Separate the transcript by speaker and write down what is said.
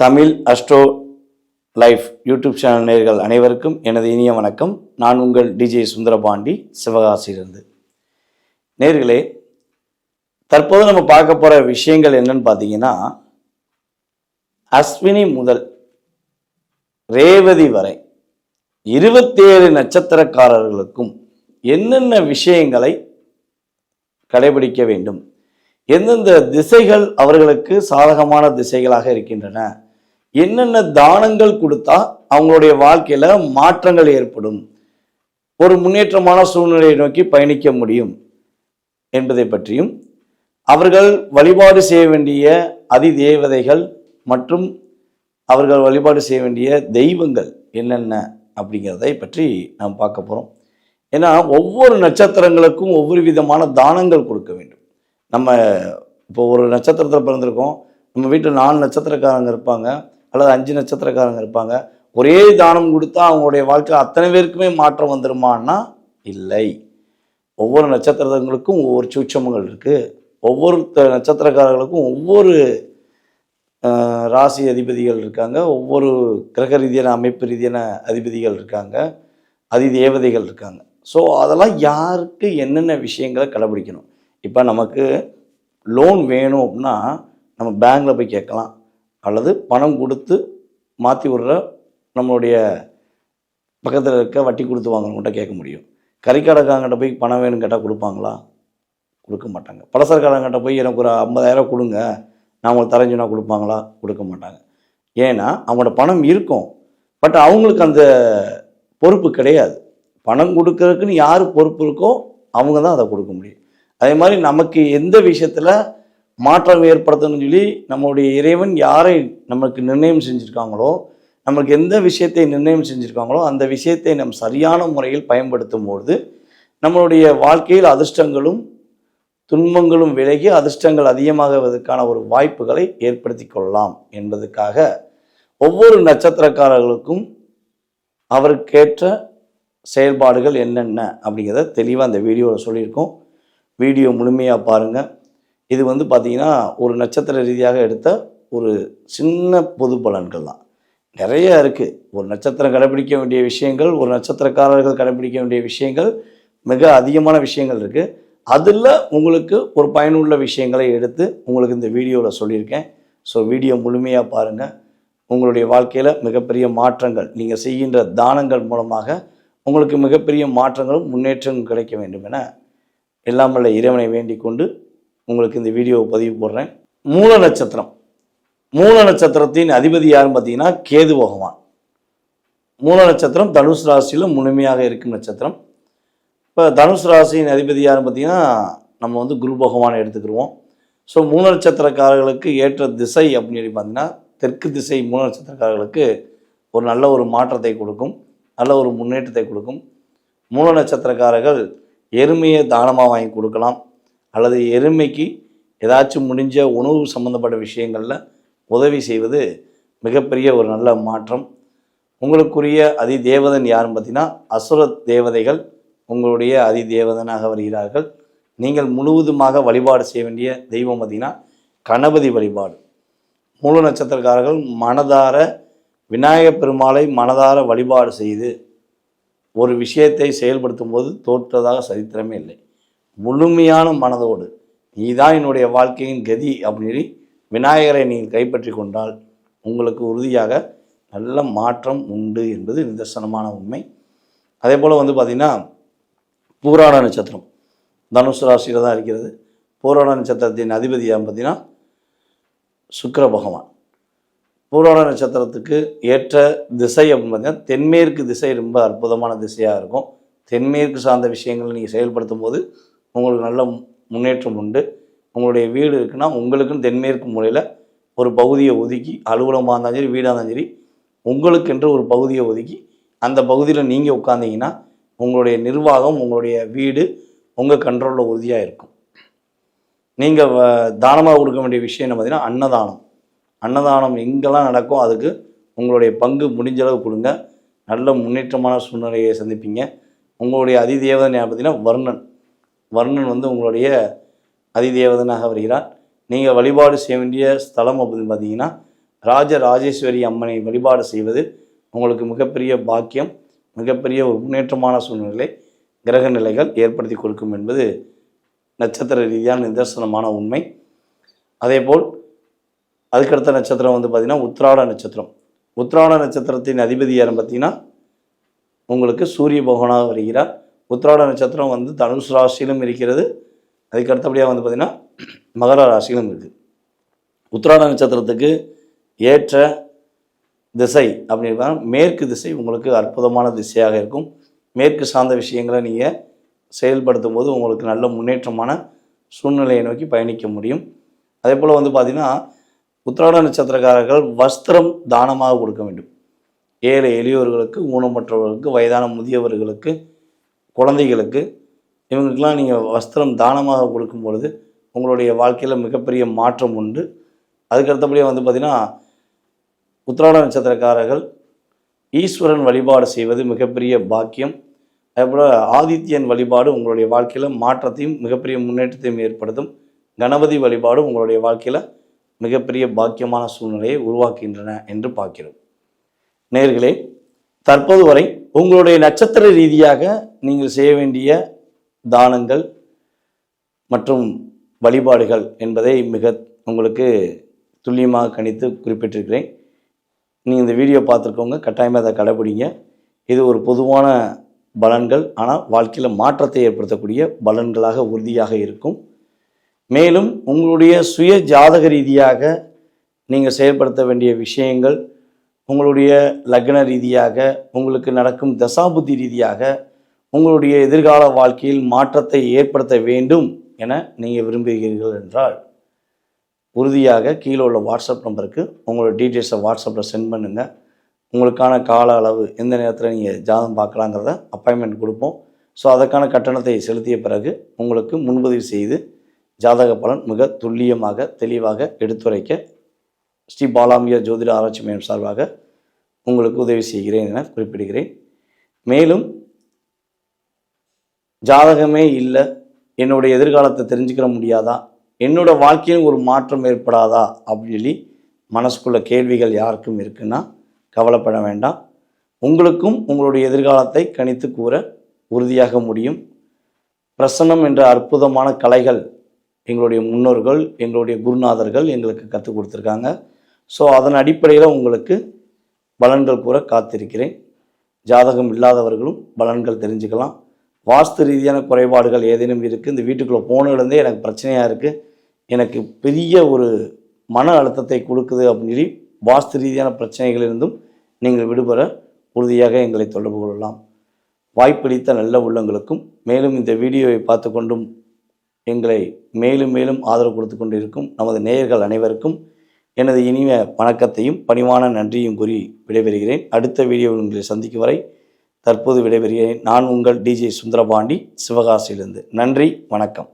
Speaker 1: Tamil astro life YouTube channel நேர்கள் அனைவருக்கும் எனது இனிய வணக்கம். நான் உங்கள் டிஜே சுந்தரபாண்டி சிவகாசியிலிருந்து. நேர்களே தற்போது நம்ம பார்க்க போகிற விஷயங்கள் என்னன்னு பார்த்தீங்கன்னா அஸ்வினி முதல் ரேவதி வரை இருபத்தேழு நட்சத்திரக்காரர்களுக்கும் என்னென்ன விஷயங்களை கடைபிடிக்க வேண்டும்? எந்தெந்த திசைகள் அவர்களுக்கு சாதகமான திசைகளாக இருக்கின்றன? என்னென்ன தானங்கள் கொடுத்தா அவங்களுடைய வாழ்க்கையில மாற்றங்கள் ஏற்படும்? ஒரு முன்னேற்றமான சூழ்நிலையை நோக்கி பயணிக்க முடியும் என்பதை பற்றியும் அவர்கள் வழிபாடு செய்ய வேண்டிய அதி தேவதைகள் மற்றும் அவர்கள் வழிபாடு செய்ய வேண்டிய தெய்வங்கள் என்னென்ன அப்படிங்கிறதை பற்றி நாம் பார்க்க போகிறோம் ஏன்னா ஒவ்வொரு நட்சத்திரங்களுக்கும் ஒவ்வொரு விதமான தானங்கள் கொடுக்க வேண்டும். நம்ம இப்போ ஒரு நட்சத்திரத்தில் பிறந்திருக்கோம். நம்ம வீட்டில் நாலு நட்சத்திரக்காரங்க இருப்பாங்க. அல்லது அஞ்சு நட்சத்திரக்காரங்க இருப்பாங்க. ஒரே தானம் கொடுத்தா அவங்களுடைய வாழ்க்கை அத்தனை பேருக்குமே மாற்றம் வந்துருமான்னா? இல்லை. ஒவ்வொரு நட்சத்திரங்களுக்கும் ஒவ்வொரு சூட்சமங்கள் இருக்குது ஒவ்வொரு த- நட்சத்திரக்காரர்களுக்கும் ஒவ்வொரு ராசி அதிபதிகள் இருக்காங்க. ஒவ்வொரு கிரக ரீதியான அமைப்பு ரீதியான அதிபதிகள் இருக்காங்க. அதி தேவதைகள் இருக்காங்க. ஸோ அதெல்லாம் யாருக்கு என்னென்ன விஷயங்களை கடைபிடிக்கணும்? இப்போ நமக்கு லோன் வேணும் அப்படின்னா நம்ம பேங்க்கில் போய் கேட்கலாம். அல்லது பணம் கொடுத்து மாற்றி விடுற நம்மளுடைய பக்கத்தில் இருக்க வட்டி கொடுத்து வாங்குறவங்கள்ட்ட கேட்க முடியும். கறிக்கடைக்காரங்கிட்ட போய் பணம் வேணும்னு கேட்டால் கொடுப்பாங்களா? கொடுக்க மாட்டாங்க. பலசரக்காரங்கிட்ட போய் எனக்கு ஒரு ஐம்பதாயிரம் கொடுங்க. நான் உங்களுக்கு தரைஞ்சுனா கொடுப்பாங்களா? கொடுக்க மாட்டாங்க. ஏன்னா அவங்களோட பணம் இருக்கும். பட் அவங்களுக்கு அந்த பொறுப்பு கிடையாது. பணம் கொடுக்கறதுக்குன்னு யார் பொறுப்பு இருக்கோ அவங்க தான் அதை கொடுக்க முடியும். அதே மாதிரி நமக்கு எந்த விஷயத்தில் மாற்றம் ஏற்படுத்தணும்னு சொல்லி நம்மளுடைய இறைவன் யாரை நமக்கு நிர்ணயம் செஞ்சுருக்காங்களோ நமக்கு எந்த விஷயத்தை நிர்ணயம் செஞ்சுருக்காங்களோ அந்த விஷயத்தை நம் சரியான முறையில் பயன்படுத்தும் பொழுது நம்மளுடைய வாழ்க்கையில் அதிர்ஷ்டங்களும் துன்பங்களும் விலகி அதிர்ஷ்டங்கள் அதிகமாகுவதற்கான ஒரு வாய்ப்புகளை ஏற்படுத்தி கொள்ளலாம் என்பதற்காக ஒவ்வொரு நட்சத்திரக்காரர்களுக்கும் அவருக்கேற்ற செயல்பாடுகள் என்னென்ன அப்படிங்கிறத தெளிவாக அந்த வீடியோவில் சொல்லியிருக்கோம். வீடியோ முழுமையாக பாருங்கள் இது வந்து பார்த்திங்கன்னா ஒரு நட்சத்திர ரீதியாக எடுத்த ஒரு சின்ன பொது பலன்கள் தான். நிறைய இருக்குது ஒரு நட்சத்திரம் கடைபிடிக்க வேண்டிய விஷயங்கள் ஒரு நட்சத்திரக்காரர்கள் கடைபிடிக்க வேண்டிய விஷயங்கள் மிக அதிகமான விஷயங்கள் இருக்குது அதில் உங்களுக்கு ஒரு பயனுள்ள விஷயங்களை எடுத்து உங்களுக்கு இந்த வீடியோவில் சொல்லியிருக்கேன். ஸோ வீடியோ முழுமையாக பாருங்கள் உங்களுடைய வாழ்க்கையில் மிகப்பெரிய மாற்றங்கள் நீங்கள் செய்கின்ற தானங்கள் மூலமாக உங்களுக்கு மிகப்பெரிய மாற்றங்களும் முன்னேற்றங்களும் கிடைக்க வேண்டும் என எல்லாம் இறைவனை வேண்டிக் கொண்டு உங்களுக்கு இந்த வீடியோவை பதிவு போடுறேன். மூல நட்சத்திரம். மூல நட்சத்திரத்தின் அதிபதி யாருன்னு பார்த்தீங்கன்னா கேது பகவான். மூல நட்சத்திரம் தனுசு ராசியில் முழுமையாக இருக்கும் நட்சத்திரம். இப்போ தனுசு ராசியின் அதிபதி யாருன்னு பார்த்தீங்கன்னா நம்ம வந்து குரு பகவானை எடுத்துக்கிடுவோம் ஸோ மூல நட்சத்திரக்காரர்களுக்கு ஏற்ற திசை அப்படின்னு சொல்லி பார்த்தீங்கன்னா தெற்கு திசை மூல நட்சத்திரக்காரர்களுக்கு ஒரு நல்ல ஒரு மாற்றத்தை கொடுக்கும். நல்ல ஒரு முன்னேற்றத்தை கொடுக்கும். மூல நட்சத்திரக்காரர்கள் எருமையை தானமாக வாங்கி கொடுக்கலாம். அல்லது எருமைக்கு ஏதாச்சும் முடிஞ்ச உணவு சம்மந்தப்பட்ட விஷயங்களில் உதவி செய்வது மிகப்பெரிய ஒரு நல்ல மாற்றம். உங்களுக்குரிய அதி தேவதன் யாருன்னு பார்த்தீங்கன்னா அசுர தேவதைகள் உங்களுடைய அதி தேவதனாக வருகிறார்கள். நீங்கள் முழுவதுமாக வழிபாடு செய்ய வேண்டிய தெய்வம் பார்த்தீங்கன்னா கணபதி வழிபாடு. மூல நட்சத்திரக்காரர்கள் மனதார விநாயகப் பெருமாளை மனதார வழிபாடு செய்து ஒரு விஷயத்தை செயல்படுத்தும் போது தோற்றதாக சரித்திரமே இல்லை. முழுமையான மனதோடு நீதான் என்னுடைய வாழ்க்கையின் கதி அப்படின்னு விநாயகரை நீங்கள் கைப்பற்றி கொண்டால் உங்களுக்கு உறுதியாக நல்ல மாற்றம் உண்டு என்பது நிதர்சனமான உண்மை. அதே போல் வந்து பார்த்திங்கன்னா பூராட நட்சத்திரம் தனுசு ராசியில் தான் இருக்கிறது. பூராட நட்சத்திரத்தின் அதிபதியாக பார்த்திங்கன்னா சுக்கர பகவான். பூராட நட்சத்திரத்துக்கு ஏற்ற திசை அப்படின்னு பார்த்தீங்கன்னா தென்மேற்கு திசை ரொம்ப அற்புதமான திசையாக இருக்கும். தென்மேற்கு சார்ந்த விஷயங்களை நீங்கள் செயல்படுத்தும் போது உங்களுக்கு நல்ல மு- முன்னேற்றம் உண்டு. உங்களுடைய வீடு இருக்குன்னா உங்களுக்குன்னு தென்மேற்கு மூலையில் ஒரு பகுதியை ஒதுக்கி அலுவலகமாக இருந்தாலும் சரி வீடாக இருந்தாலும் சரி உங்களுக்கென்று ஒரு பகுதியை ஒதுக்கி அந்த பகுதியில் நீங்கள் உட்காந்தீங்கன்னா உங்களுடைய நிர்வாகம் உங்களுடைய வீடு உங்கள் கண்ட்ரோலில் உறுதியாக இருக்கும். நீங்கள் தானமாக கொடுக்க வேண்டிய விஷயம் என்ன பார்த்தீங்கன்னா அன்னதானம். அன்னதானம் எங்கெல்லாம் நடக்கும் அதுக்கு உங்களுடைய பங்கு முடிஞ்ச அளவு கொடுங்க. நல்ல முன்னேற்றமான சூழ்நிலையை சந்திப்பீங்க. உங்களுடைய அதிதேவதன் பார்த்தீங்கன்னா வர்ணன். வர்ணன் வந்து உங்களுடைய அதிதேவதனாக வருகிறார். நீங்கள் வழிபாடு செய்ய வேண்டிய ஸ்தலம் அப்படின்னு பார்த்தீங்கன்னா ராஜ ராஜேஸ்வரி அம்மனை வழிபாடு செய்வது உங்களுக்கு மிகப்பெரிய பாக்கியம் மிகப்பெரிய ஒரு முன்னேற்றமான சூழ்நிலை கிரக நிலைகள் ஏற்படுத்தி கொடுக்கும் என்பது நட்சத்திர ரீதியான நிதர்சனமான உண்மை. அதேபோல் அதுக்கடுத்த நட்சத்திரம் வந்து பார்த்திங்கன்னா உத்ராட நட்சத்திரம். உத்ராட நட்சத்திரத்தின் அதிபதி யாரும் உங்களுக்கு சூரிய பகவானாக வருகிறார். உத்திராட நட்சத்திரம் வந்து தனுஷ் ராசியிலும் இருக்கிறது. அதுக்கு அடுத்தபடியாக வந்து பார்த்திங்கன்னா மகர ராசியிலும் இருக்குது உத்திராட நட்சத்திரத்துக்கு ஏற்ற திசை அப்படின்னா மேற்கு திசை உங்களுக்கு அற்புதமான திசையாக இருக்கும். மேற்கு சார்ந்த விஷயங்களை நீங்கள் செயல்படுத்தும் போது உங்களுக்கு நல்ல முன்னேற்றமான சூழ்நிலையை நோக்கி பயணிக்க முடியும். அதே போல் வந்து பார்த்திங்கன்னா உத்திராட நட்சத்திரக்காரர்கள் வஸ்திரம் தானமாக கொடுக்க வேண்டும். ஏழை எளியோர்களுக்கு ஊனமற்றவர்களுக்கு வயதான முதியவர்களுக்கு குழந்தைகளுக்கு இவங்களுக்கெல்லாம் நீங்கள் வஸ்திரம் தானமாக கொடுக்கும் பொழுது உங்களுடைய வாழ்க்கையில் மிகப்பெரிய மாற்றம் உண்டு. அதுக்கு அடுத்தபடியாக வந்து பார்த்திங்கன்னா உத்திராட நட்சத்திரக்காரர்கள் ஈஸ்வரன் வழிபாடு செய்வது மிகப்பெரிய பாக்கியம். அதேபோல் ஆதித்யன் வழிபாடு உங்களுடைய வாழ்க்கையில் மாற்றத்தையும் மிகப்பெரிய முன்னேற்றத்தையும் ஏற்படுத்தும். கணபதி வழிபாடு உங்களுடைய வாழ்க்கையில் மிகப்பெரிய பாக்கியமான சூழ்நிலையை உருவாக்குகின்றன என்று பார்க்கிறோம். நேர்களே தற்போது வரை உங்களுடைய நட்சத்திர ரீதியாக நீங்கள் செய்ய வேண்டிய தானங்கள் மற்றும் வழிபாடுகள் என்பதை மிக உங்களுக்கு துல்லியமாக கணித்து குறிப்பிட்டிருக்கிறேன். நீங்கள் இந்த வீடியோ பார்த்துருக்கோங்க கட்டாயமாக அதை கடைபிடிங்க இது ஒரு பொதுவான பலன்கள். ஆனால் வாழ்க்கையில் மாற்றத்தை ஏற்படுத்தக்கூடிய பலன்களாக உறுதியாக இருக்கும். மேலும் உங்களுடைய சுய ஜாதக ரீதியாக நீங்கள் செயல்படுத்த வேண்டிய விஷயங்கள் உங்களுடைய லக்ன ரீதியாக உங்களுக்கு நடக்கும் தசாபுத்தி ரீதியாக உங்களுடைய எதிர்கால வாழ்க்கையில் மாற்றத்தை ஏற்படுத்த வேண்டும் என நீங்கள் விரும்புகிறீர்கள் என்றால் உறுதியாக கீழே உள்ள வாட்ஸ்அப் நம்பருக்கு உங்களோட டீட்டெயில்ஸை வாட்ஸ்அப்பில் சென்ட் பண்ணுங்கள் உங்களுக்கான கால அளவு எந்த நேரத்தில் நீங்கள் ஜாதகம் பார்க்கலாங்கிறத அப்பாயின்மெண்ட் கொடுப்போம். ஸோ அதற்கான கட்டணத்தை செலுத்திய பிறகு உங்களுக்கு முன்பதிவு செய்து ஜாதக பலன் மிக துல்லியமாக தெளிவாக எடுத்துரைக்க ஸ்ரீ பாலாம்பியா ஜோதிட ஆராய்ச்சி மையம் சார்பாக உங்களுக்கு உதவி செய்கிறேன் என குறிப்பிடுகிறேன். மேலும் ஜாதகமே இல்லை என்னுடைய எதிர்காலத்தை தெரிஞ்சுக்கிற முடியாதா என்னோட வாழ்க்கையில் ஒரு மாற்றம் ஏற்படாதா அப்படின்னு சொல்லி மனசுக்குள்ள கேள்விகள் யாருக்கும் இருக்குன்னா கவலைப்பட வேண்டாம். உங்களுக்கும் உங்களுடைய எதிர்காலத்தை கணித்து கூற உறுதியாக முடியும். பிரசன்னம் என்ற அற்புதமான கலைகள் எங்களுடைய முன்னோர்கள் எங்களுடைய குருநாதர்கள் எங்களுக்கு கற்றுக் கொடுத்துருக்காங்க. ஸோ அதன் அடிப்படையில் உங்களுக்கு பலன்கள் கூற காத்திருக்கிறேன். ஜாதகம் இல்லாதவர்களும் பலன்கள் தெரிஞ்சுக்கலாம். வாஸ்து ரீதியான குறைபாடுகள் ஏதேனும் இருக்குது இந்த வீட்டுக்குள்ளே போனதுலேருந்தே எனக்கு பிரச்சனையாக இருக்குது எனக்கு பெரிய ஒரு மன அழுத்தத்தை கொடுக்குது அப்படின்னு சொல்லி வாஸ்து ரீதியான பிரச்சனைகளிலிருந்தும் நீங்கள் விடுபட உறுதியாக எங்களை தொடர்பு கொள்ளலாம். வாய்ப்பளித்த நல்ல உள்ளங்களுக்கும் மேலும் இந்த வீடியோவை பார்த்து கொண்டும் எங்களை மேலும் மேலும் ஆதரவு கொடுத்து கொண்டிருக்கும் நமது நேயர்கள் அனைவருக்கும் எனது இனிய வணக்கத்தையும் பணிவான நன்றியும் கூறி விடைபெறுகிறேன். அடுத்த வீடியோவில் உங்களை சந்திக்கும் வரை தற்போது விடைபெறுகிறேன். நான் உங்கள் டிஜே சுந்தரபாண்டி சிவகாசியிலிருந்து. நன்றி வணக்கம்.